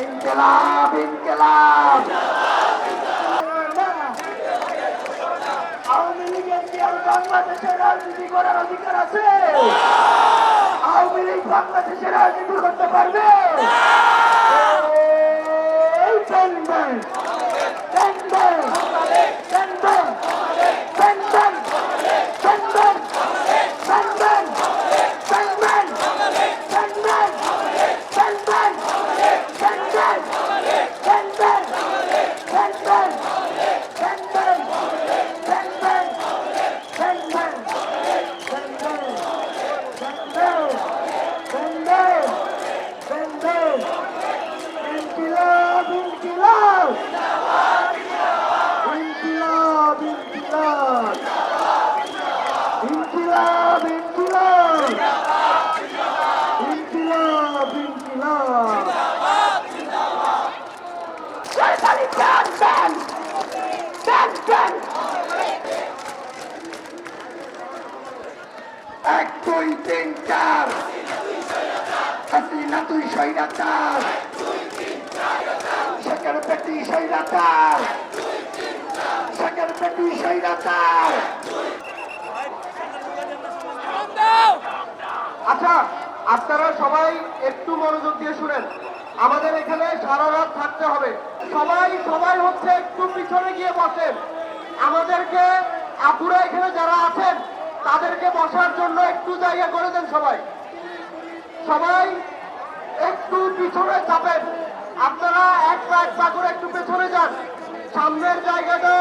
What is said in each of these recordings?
ইনকলাব ইনকলাব আওয়ামী লীগের বাংলাদেশের রাজনীতি করার অধিকার আছে আওয়ামী লীগ বাংলাদেশে রাজনীতি করতে পারবে Amen. ইনকিলাব ইনকিলাব। ইনকিলাব ইনকিলাব। সরকারি ব্যান ব্যান ব্যান ব্যান এক, দুই, তিন, চার। হাসিনা তুই সৈরাচার শেখের পেটি সৈরাচার সৈরাচার আচ্ছা আপনারা সবাই একটু মনোযোগ দিয়ে শুনেন। আমাদের এখানে সারা রাত থাকতে হবে। সবাই সবাই হচ্ছে একটু পিছনে গিয়ে বসেন। আমাদেরকে, আপুরা এখানে যারা আছেন, তাদেরকে বসার জন্য একটু জায়গা করে দেন সবাই। সবাই একটু পিছনে চাপেন। আপনারা এক পা এক পা করে একটু পেছনে যান। সামনের জায়গাটা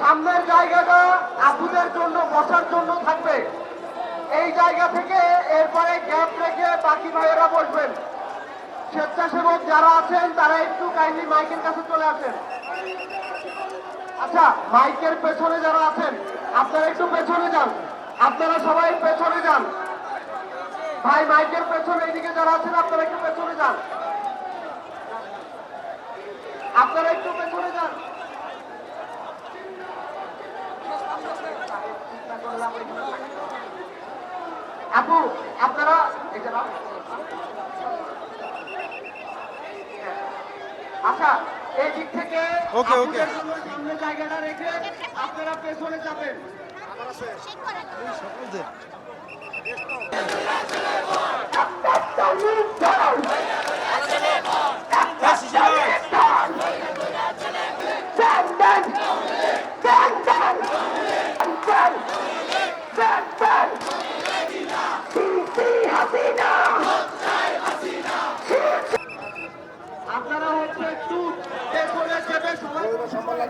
সামনের জায়গাটা আপুদের জন্য, বসার জন্য থাকবে। এই জায়গা থেকে এরপরে গ্যাপ রেখে বাকি ভাইয়েরা বসবেন। স্বেচ্ছাসেবক যারা আছেন, তারা একটু কাইন্ডলি মাইকের কাছে চলে আসেন। আচ্ছা মাইকের পেছনে যারা আছেন, আপনারা একটু পেছনে যান। আপনারা সবাই পেছনে যান। ভাই, মাইকের পেছনে, এইদিকে যারা আছেন, আপনারা একটু পেছনে যান। আপনারা একটু পেছনে যান। আপু আপনারা এটা যে আচ্ছা এই দিক থেকে ওকে, ওকে। সামনে জায়গাটা রেখে আপনারা পেছনে যাবেন। ব্যান ব্যান ব্যান ব্যান ব্যান ব্যান ব্যান সিসি হাসিনা আপনারা হচ্ছে একটু পেছনে চেপে সবাই একটু পেছনে চেপে জায়গা নিয়ে সবাই বসে পড়েন